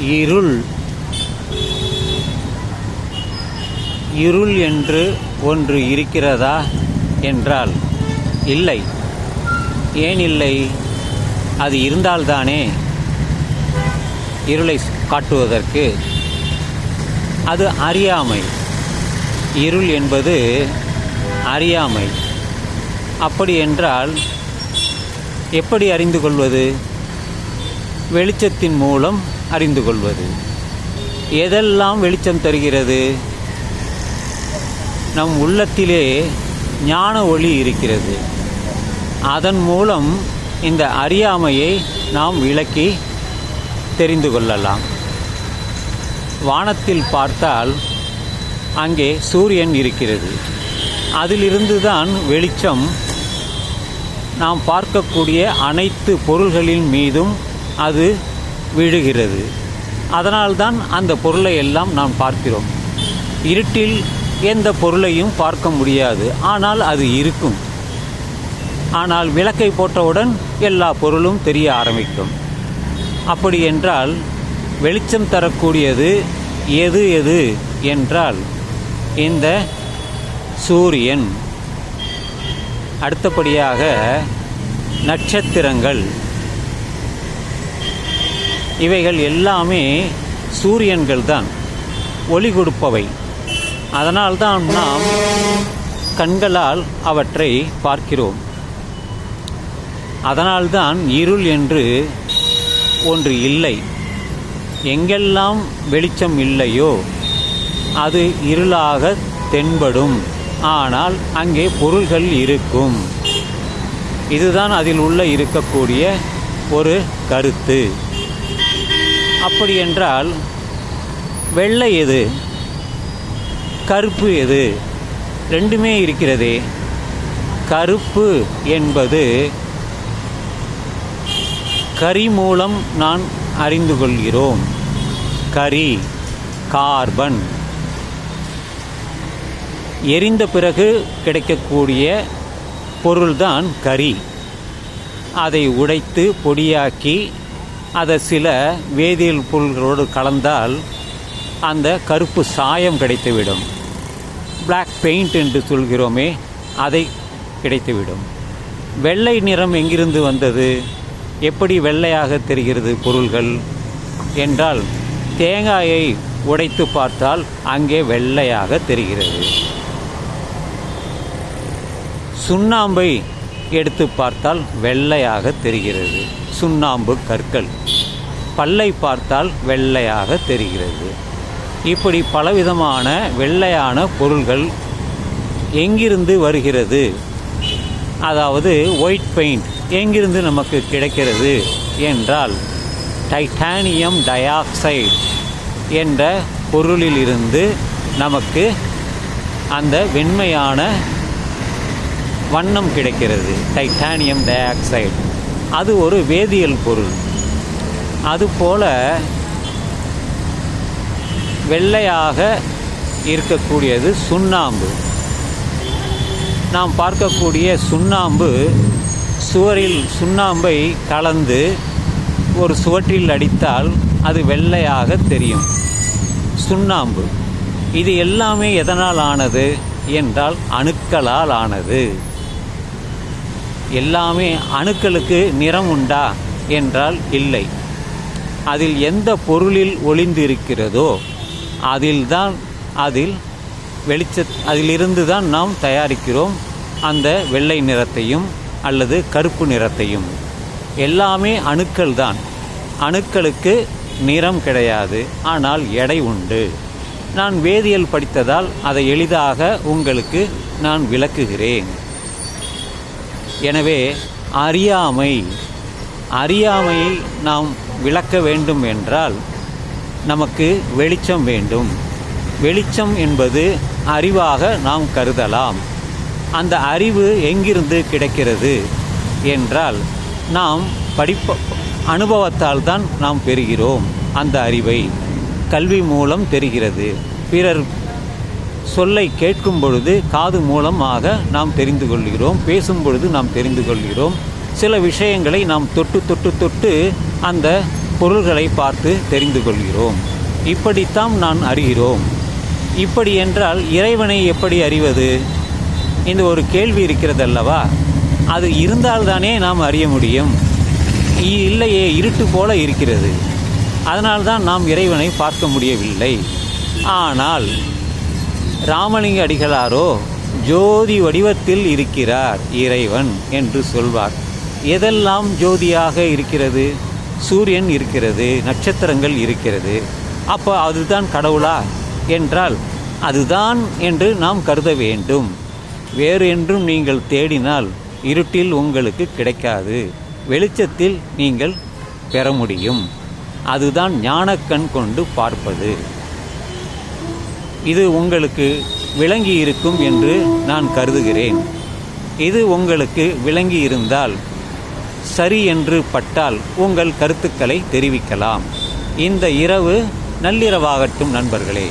இருள். இருள் என்று ஒன்று இருக்கிறதா என்றால் இல்லை. ஏன் இல்லை? அது இருந்தால்தானே. இருளை காட்டுவதற்கு. அது அறியாமை. இருள் என்பது அறியாமை. அப்படி என்றால் எப்படி அறிந்து கொள்வது? வெளிச்சத்தின் மூலம் அறிந்து கொள்வது. எதெல்லாம் வெளிச்சம் தருகிறது? நம் உள்ளத்திலே ஞான ஒளி இருக்கிறது. அதன் மூலம் இந்த அறியாமையை நாம் விளக்கி தெரிந்து கொள்ளலாம். வானத்தில் பார்த்தால் அங்கே சூரியன் இருக்கிறது. அதிலிருந்து தான் வெளிச்சம் நாம் பார்க்கக்கூடிய அனைத்து பொருள்களின் மீதும் அது விழுகிறது. அதனால்தான் அந்த பொருளை எல்லாம் நாம் பார்க்கிறோம். இருட்டில் எந்த பொருளையும் பார்க்க முடியாது. ஆனால் அது இருக்கும். ஆனால் விளக்கை போட்டவுடன் எல்லா பொருளும் தெரிய ஆரம்பிக்கும். அப்படி என்றால் வெளிச்சம் தரக்கூடியது எது எது என்றால் இந்த சூரியன். அடுத்தபடியாக நட்சத்திரங்கள். இவைகள் எல்லாமே சூரியன்கள் தான் ஒளி கொடுப்பவை. அதனால்தான் நாம் கண்களால் அவற்றை பார்க்கிறோம். அதனால்தான் இருள் என்று ஒன்று இல்லை. எங்கெல்லாம் வெளிச்சம் இல்லையோ அது இருளாக தென்படும். ஆனால் அங்கே பொருள்கள் இருக்கும். இதுதான் அதில் உள்ள இருக்கக்கூடிய ஒரு கருத்து. அப்படி என்றால் வெள்ளை எது? கருப்பு எது? ரெண்டுமே இருக்கிறதே. கருப்பு என்பது கரி மூலம் நான் அறிந்து கொள்கிறோம். கரி கார்பன். எரிந்த பிறகு கிடைக்கக்கூடிய பொருள்தான் கரி. அதை உடைத்து பொடியாக்கி அதை சில வேதியியல் பொருள்களோடு கலந்தால் அந்த கருப்பு சாயம் கிடைத்துவிடும். பிளாக் பெயிண்ட் என்று சொல்கிறோமே அதை கிடைத்துவிடும். வெள்ளை நிறம் எங்கிருந்து வந்தது? எப்படி வெள்ளையாக தெரிகிறது பொருள்கள்? என்றால் தேங்காயை உடைத்து பார்த்தால் அங்கே வெள்ளையாக தெரிகிறது. சுண்ணாம்பை எடுத்து பார்த்தால் வெள்ளையாக தெரிகிறது. சுண்ணாம்பு கற்கள். பல்லை பார்த்தால் வெள்ளையாக தெரிகிறது. இப்படி பலவிதமான வெள்ளையான பொருள்கள் எங்கிருந்து வருகிறது? அதாவது ஒயிட் பெயிண்ட் எங்கிருந்து நமக்கு கிடைக்கிறது என்றால் டைட்டானியம் டையாக்சைடு என்ற பொருளிலிருந்து நமக்கு அந்த வெண்மையான வண்ணம் கிடைக்கிறது டைட்டானியம் டை ஆக்சைடு அது ஒரு வேதியியல் பொருள். அதுபோல வெள்ளையாக இருக்கக்கூடியது சுண்ணாம்பு. நாம் பார்க்கக்கூடிய சுண்ணாம்பு சுவரில் சுண்ணாம்பை கலந்து ஒரு சுவற்றில் அடித்தால் அது வெள்ளையாக தெரியும். சுண்ணாம்பு. இது எல்லாமே எதனால் ஆனது? என்றால் அணுக்களால் ஆனது. எல்லாமே அணுக்களுக்கு நிறம் உண்டா என்றால் இல்லை. அதில் எந்த பொருளில் ஒளிந்திருக்கிறதோ அதில்தான் அதில் வெளிச்ச அதிலிருந்து தான் நாம் தயாரிக்கிறோம். அந்த வெள்ளை நிறத்தையும் அல்லது கருப்பு நிறத்தையும். எல்லாமே அணுக்கள் தான் அணுக்களுக்கு நிறம் கிடையாது ஆனால் எடை உண்டு. நான் வேதியியல் படித்ததால் அதை எளிதாக உங்களுக்கு நான் விளக்குகிறேன். எனவே அறியாமை அறியாமையை நாம் விளக்க வேண்டும் என்றால் நமக்கு வெளிச்சம் வேண்டும். வெளிச்சம் என்பது அறிவாக நாம் கருதலாம். அந்த அறிவு எங்கிருந்து கிடைக்கிறது என்றால் நாம் படிப்ப அனுபவத்தால் தான் நாம் பெறுகிறோம் அந்த அறிவை. கல்வி மூலம் தெரிகிறது. பிறர் சொல்லை கேட்கும் பொழுது காது மூலமாக நாம் தெரிந்து கொள்கிறோம் பேசும் பொழுது நாம் தெரிந்து கொள்கிறோம். சில விஷயங்களை நாம் தொட்டு தொட்டு தொட்டு அந்த பொருள்களை பார்த்து தெரிந்து கொள்கிறோம். இப்படித்தான் நான் அறிகிறோம். இப்படி என்றால் இறைவனை எப்படி அறிவது? இந்த ஒரு கேள்வி இருக்கிறது அல்லவா? அது இருந்தால்தானே நாம் அறிய முடியும். இ- இல்லையே இருட்டு போல இருக்கிறது. அதனால்தான் நாம் இறைவனை பார்க்க முடியவில்லை. ஆனால் ராமலிங்க அடிகளாரோ ஜோதி வடிவத்தில் இருக்கிறார் இறைவன் என்று சொல்வார். எதெல்லாம் ஜோதியாக இருக்கிறது? சூரியன் இருக்கிறது நட்சத்திரங்கள் இருக்கிறது. அப்போ அதுதான் கடவுளா? என்றால் அதுதான் என்று நாம் கருத வேண்டும். வேறு என்றும் நீங்கள் தேடினால் இருட்டில் உங்களுக்கு கிடைக்காது. வெளிச்சத்தில் நீங்கள் பெற முடியும். அதுதான் ஞானக்கண் கொண்டு பார்ப்பது. இது உங்களுக்கு விளங்கி இருக்கும் என்று நான் கருதுகிறேன். இது உங்களுக்கு விளங்கி இருந்தால் சரி என்று பட்டால் உங்கள் கருத்துக்களை தெரிவிக்கலாம். இந்த இரவு நள்ளிரவாகட்டும் நண்பர்களே.